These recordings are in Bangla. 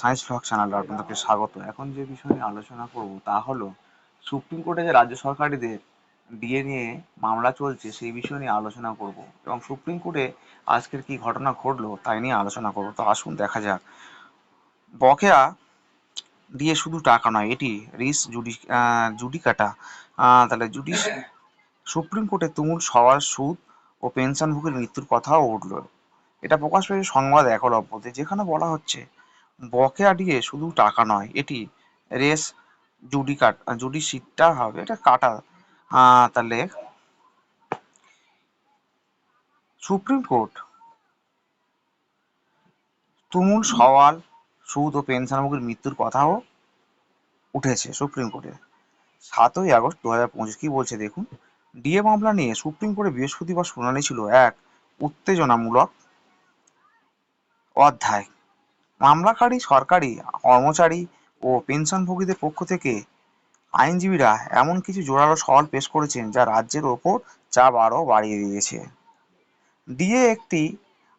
সায়েন্স ব্লগ চ্যানেলে আপনাদেরকে স্বাগত। এখন যে বিষয় নিয়ে আলোচনা করব তা হলো সুপ্রিম কোর্টে যে রাজ্য সরকারিদের ডিএ নিয়ে মামলা চলছে, সেই বিষয় নিয়ে আলোচনা করব। এবং সুপ্রিম কোর্টে আজকের কি ঘটনা ঘটলো তাই নিয়ে আলোচনা করব। তো আসুন দেখা যাক। বকেয়া দিয়ে শুধু টাকা নয়, এটি রিস জুডি জুডিকাটা। তাহলে জুডিস সুপ্রিম কোর্টে তুমুল সওয়াল, সুদ ও পেনশনভোগীর মৃত্যুর কথাও উঠল। এটা প্রকাশ পেয়েছে সংবাদ একলব্যতে, যেখানে বলা হচ্ছে বকেয়া দিয়ে শুধু টাকা নয়, এটি রেস জুডি কাট, জুডি সিটটা হবে, এটা কাটা। তাহলে সুপ্রিম কোর্ট তুমুল সওয়াল, সুদ ও পেনশনভোগীর মৃত্যুর কথাও উঠেছে সুপ্রিম কোর্টে। সাতই আগস্ট দু হাজার পঁচিশ, কি বলছে দেখুন? ডিএ মামলা নিয়ে সুপ্রিম কোর্টে বৃহস্পতিবার শুনানি ছিল এক উত্তেজনামূলক অধ্যায়। মামলাকারী, সরকারি, কর্মচারী ও পেনশনভোগীদের পক্ষ থেকে আইনজীবীরা এমন কিছু জোরালো সওয়াল পেশ করেছেন যা রাজ্যের ওপর চাপ আরও বাড়িয়ে দিয়েছে। ডিএ একটি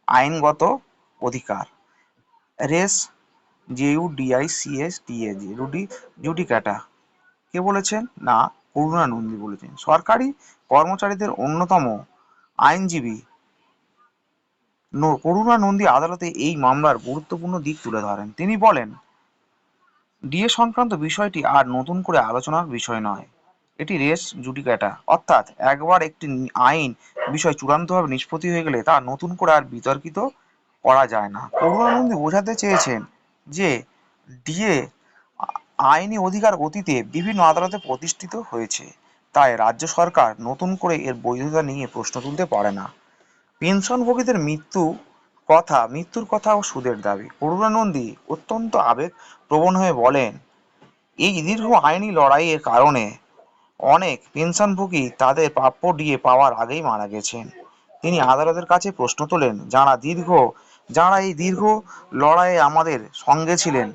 আইনগত অধিকার, রেস জেইউডিআই সিএস ডিএ রুডি জুডিকাটা। কে বলেছেন? না, করুণানন্দী বলেছেন। সরকারি কর্মচারীদের অন্যতম আইনজীবী করুণা নন্দী আদালতে এই মামলার গুরুত্বপূর্ণ দিক তুলে ধরেন। তিনি বলেন, ডিএ সংক্রান্ত বিষয়টি আর নতুন করে আলোচনার বিষয় নয়। এটি রেস জুডিকাটা। অর্থাৎ একবার একটি আইন বিষয় চূড়ান্তভাবে নিষ্পত্তি হয়ে গেলে তা নতুন করে আর বিতর্কিত করা যায় না। করুণানন্দী বোঝাতে চেয়েছেন যে, ডিএ আইনি অধিকার অতীতে বিভিন্ন আদালতে প্রতিষ্ঠিত হয়েছে। তাই রাজ্য সরকার নতুন করে এর বৈধতা নিয়ে প্রশ্ন তুলতে পারে না। পেনশনভোগীদের মৃত্যু কথা, মৃত্যুর কথা ও সুদের দাবি। করুণানন্দী অত্যন্ত আবেগ প্রবণ হয়ে বলেন, এই দীর্ঘ আইনি লড়াইয়ের কারণে অনেক পেনশনভোগী তাদের প্রাপ্য ডিএ পাওয়ার আগেই মারা গেছেন। তিনি আদালতের কাছে প্রশ্ন তোলেন, যারা দীর্ঘ, যারা এই দীর্ঘ লড়াইয়ে আমাদের সঙ্গে ছিলেন,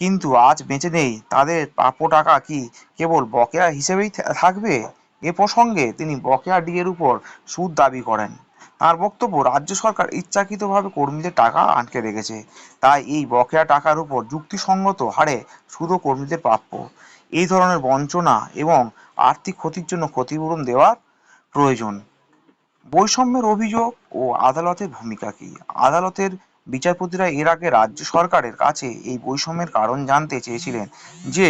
কিন্তু আজ বেঁচে নেই, তাদের প্রাপ্য টাকা কি কেবল বকেয়া হিসেবেই থাকবে? এ প্রসঙ্গে তিনি বকেয়া ডিএর উপর সুদ দাবি করেন। তার বক্তব্য, রাজ্য সরকার ইচ্ছাকৃতভাবে কর্মীদের টাকা আটকে রেখেছে। তাই এই বকেয়া টাকার উপর যুক্তিসঙ্গত হারে শুধু কর্মীদের প্রাপ্য। এই ধরনের বঞ্চনা এবং আর্থিক ক্ষতির জন্য ক্ষতিপূরণ দেওয়ার প্রয়োজন। বৈষম্যের অভিযোগ ও আদালতের ভূমিকা কি? আদালতের বিচারপতিরা এর আগে রাজ্য সরকারের কাছে এই বৈষম্যের কারণ জানতে চেয়েছিলেন যে,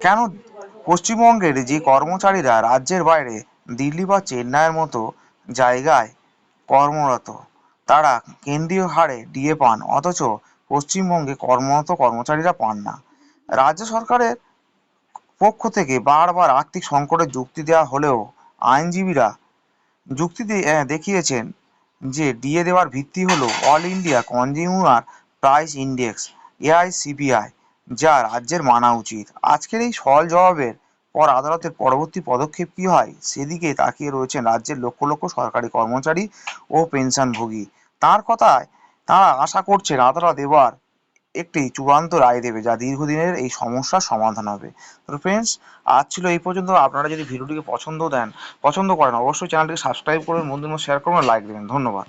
কেন পশ্চিমবঙ্গের যে কর্মচারীরা রাজ্যের বাইরে দিল্লি বা চেন্নাইয়ের মতো জায়গায় কর্মরত। তারা কেন্দ্রীয় হারে ডিএ পান, অথচ পশ্চিমবঙ্গে কর্মরত কর্মচারীরা পান না। রাজ্য সরকারের পক্ষ থেকে বারবার আর্থিক সংকটের যুক্তি দেওয়া হলেও আইনজীবীরা যুক্তি দেখিয়েছেন যে ডিএ দেওয়ার ভিত্তি হলো all India consumer price index AICPI যা রাজ্যের মানা উচিত। আজকের এই সরল জবাবের পর আদালতের পরবর্তী পদক্ষেপ কী হয়? সেদিকে তাকিয়ে রয়েছেন রাজ্যের লক্ষ লক্ষ সরকারি কর্মচারী ও পেনশনভোগী। তার কথায় তারা আশা করছেন আদালত এবার একটি চূড়ান্ত রায় দেবে যা দীর্ঘদিনের এই সমস্যার সমাধান হবে। তো ফ্রেন্ডস আজ ছিল এই পর্যন্ত। আপনারা যদি ভিডিওটিকে পছন্দ দেন, পছন্দ করেন, অবশ্যই চ্যানেলটিকে সাবস্ক্রাইব করবেন বন্ধুদের শেয়ার করবেন লাইক দেবেন ধন্যবাদ।